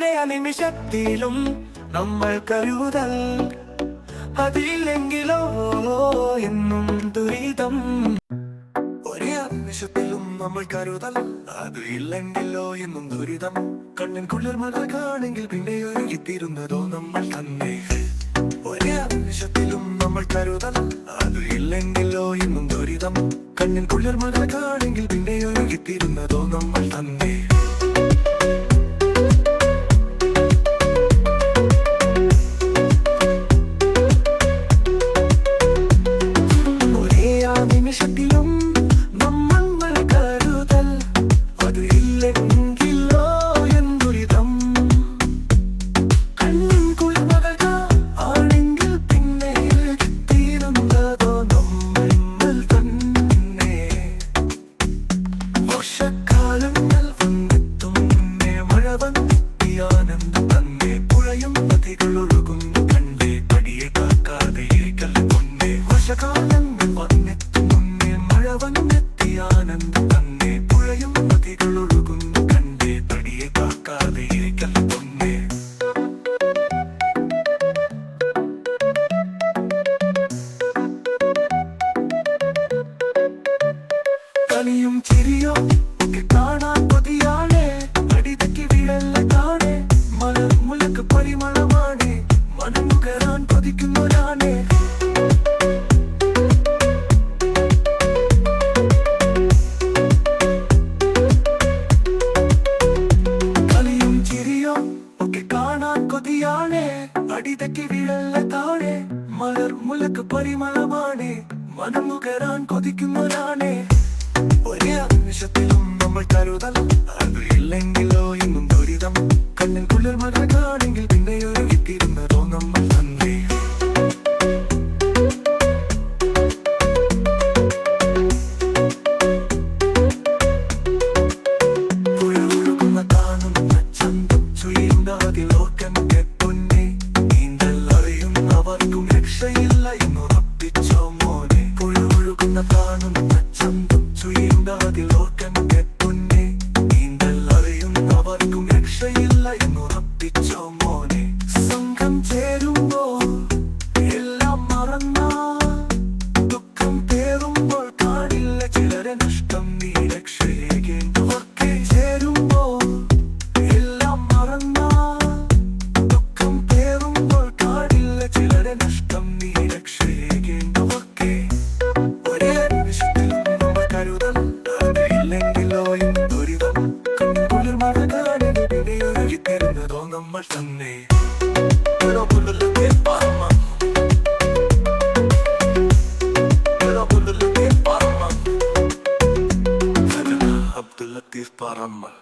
ഒരേ നിമിഷത്തിലും നമ്മൾ കരുതൽ അതില്ലെങ്കിലോ എന്നും ദുരിതം. ഒരേ നിമിഷത്തിലും നമ്മൾ കരുതൽ അത് ഇല്ലെങ്കിലോ എന്നും ദുരിതം. കണ്ണിൻ മുതൽ കാണെങ്കിൽ പിന്നെ ഒരുങ്ങിത്തിരുന്നതോ നമ്മൾ തന്നെ. ഒരേ നിമിഷത്തിലും നമ്മൾ കരുതൽ അത് ഇല്ലെങ്കിലോ എന്നും ദുരിതം. കണ്ണിൻ മുതൽ കാണെങ്കിൽ പിന്നെ ഒരുങ്ങിത്തിരുന്നതോ നമ്മൾ തന്നെ. തന്നെ പുഴയും നദികൾ അടിതക്കി വീഴല്ല താഴെ മലർ മുലക്ക് പരിമളമാണേ മനം നുകരാൻ കൊതിക്കുന്നൊരാണേ ചിലരെ നഷ്ടം നീ രക്ഷയേകേണ്ടവർക്കെ ഒരേ നിമിഷത്തിലും നമ്മൾ കരുതൽ അത് ഇല്ലെങ്കിലോ എന്ന് ദുരിതം. കണ്ണുകുളിർ മഴ കാണിന് പിടിയൊരുകി തരുന്നതോ നമ്മൾ തന്നെ. Pero por lo que pasa Abdul Latif Paramal